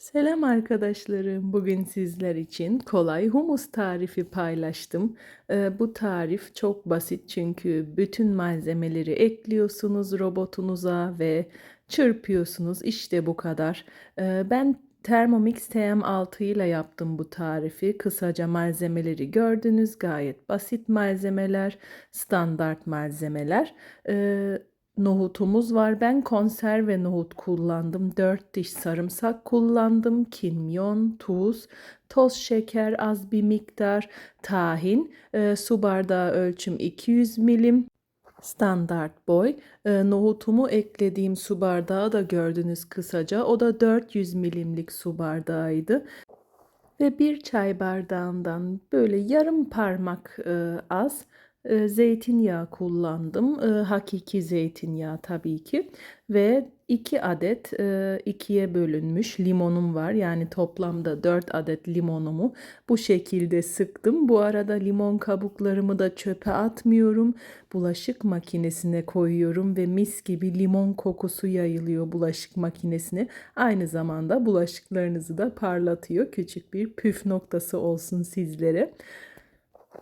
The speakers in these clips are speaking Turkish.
Selam arkadaşlarım. Bugün sizler için kolay humus tarifi paylaştım. Ee, bu tarif çok basit çünkü bütün malzemeleri ekliyorsunuz robotunuza ve çırpıyorsunuz. İşte bu kadar. Ee, ben Thermomix TM6 ile yaptım bu tarifi. Kısaca malzemeleri gördünüz. Gayet basit malzemeler, standart malzemeler. Ee, Nohutumuz var. Ben konserve nohut kullandım. 4 diş sarımsak kullandım. Kimyon, tuz, toz şeker, az bir miktar, tahin, e, su bardağı ölçüm 200 milim. Standart boy. E, nohutumu eklediğim su bardağı da gördünüz kısaca. O da 400 milimlik su bardağıydı. Ve bir çay bardağından böyle yarım parmak e, az e, zeytinyağı kullandım. E, hakiki zeytinyağı tabii ki. Ve 2 adet ikiye bölünmüş limonum var. Yani toplamda 4 adet limonumu bu şekilde sıktım. Bu arada limon kabuklarımı da çöpe atmıyorum. Bulaşık makinesine koyuyorum ve mis gibi limon kokusu yayılıyor bulaşık makinesine. Aynı zamanda bulaşıklarınızı da parlatıyor. Küçük bir püf noktası olsun sizlere.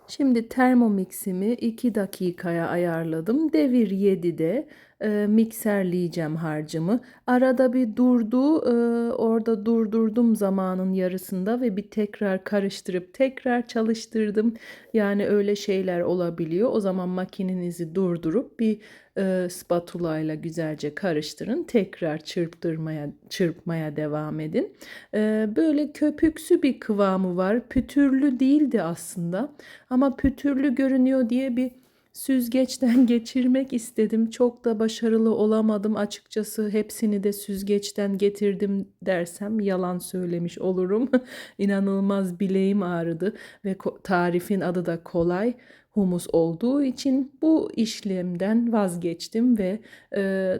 Şimdi Thermomix'imi 2 dakikaya ayarladım. Devir 7'de e, mikserleyeceğim harcımı. Arada bir durdu. E, orada durdurdum zamanın yarısında ve bir tekrar karıştırıp tekrar çalıştırdım. Yani öyle şeyler olabiliyor. O zaman makinenizi durdurup bir e, spatula ile güzelce karıştırın. Tekrar çırptırmaya çırpmaya devam edin. E, böyle köpüksü bir kıvamı var. Pütürlü değildi aslında. Ama pütürlü görünüyor diye bir süzgeçten geçirmek istedim. Çok da başarılı olamadım açıkçası. Hepsini de süzgeçten getirdim dersem yalan söylemiş olurum. İnanılmaz bileğim ağrıdı ve tarifin adı da kolay humus olduğu için bu işlemden vazgeçtim ve e,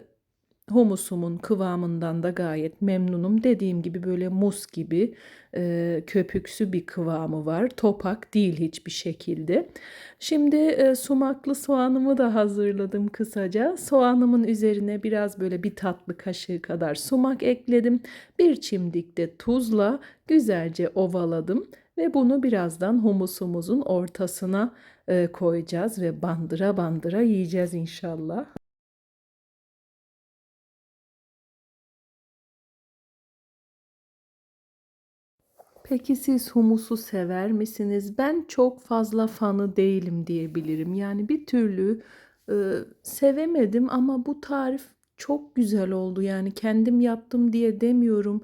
humusumun kıvamından da gayet memnunum. Dediğim gibi böyle mus gibi e, köpüksü bir kıvamı var. Topak değil hiçbir şekilde. Şimdi e, sumaklı soğanımı da hazırladım kısaca. Soğanımın üzerine biraz böyle bir tatlı kaşığı kadar sumak ekledim. Bir çimdik de tuzla güzelce ovaladım ve bunu birazdan humusumuzun ortasına e, koyacağız ve bandıra bandıra yiyeceğiz inşallah. Peki siz humusu sever misiniz? Ben çok fazla fanı değilim diyebilirim. Yani bir türlü e, sevemedim ama bu tarif çok güzel oldu. Yani kendim yaptım diye demiyorum.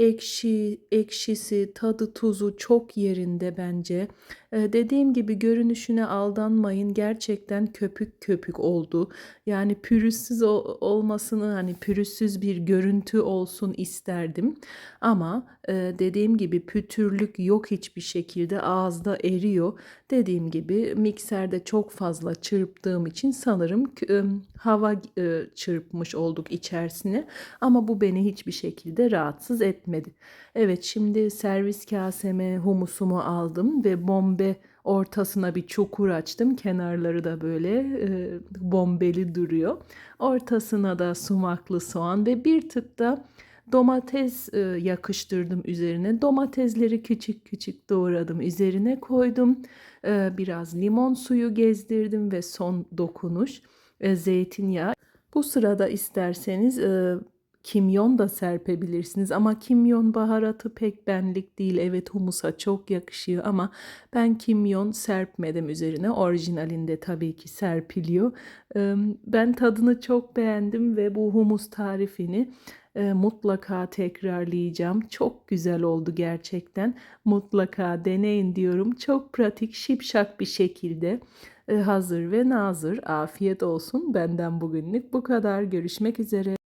Ekşi, ekşisi, tadı, tuzu çok yerinde bence. Ee, dediğim gibi görünüşüne aldanmayın. Gerçekten köpük köpük oldu. Yani pürüzsüz olmasını hani pürüzsüz bir görüntü olsun isterdim. Ama e, dediğim gibi pütürlük yok hiçbir şekilde ağızda eriyor. Dediğim gibi mikserde çok fazla çırptığım için sanırım e, hava e, çırpmış olduk içerisine. Ama bu beni hiçbir şekilde rahatsız etmedi. Evet şimdi servis kaseme humusumu aldım ve bombe ortasına bir çukur açtım. Kenarları da böyle e, bombeli duruyor. Ortasına da sumaklı soğan ve bir tık da domates e, yakıştırdım üzerine. Domatesleri küçük küçük doğradım. Üzerine koydum. E, biraz limon suyu gezdirdim ve son dokunuş e, zeytinyağı. Bu sırada isterseniz e, kimyon da serpebilirsiniz ama kimyon baharatı pek benlik değil. Evet humusa çok yakışıyor ama ben kimyon serpmedim üzerine. Orijinalinde tabii ki serpiliyor. Ben tadını çok beğendim ve bu humus tarifini mutlaka tekrarlayacağım. Çok güzel oldu gerçekten. Mutlaka deneyin diyorum. Çok pratik, şipşak bir şekilde hazır ve nazır. Afiyet olsun. Benden bugünlük bu kadar. Görüşmek üzere.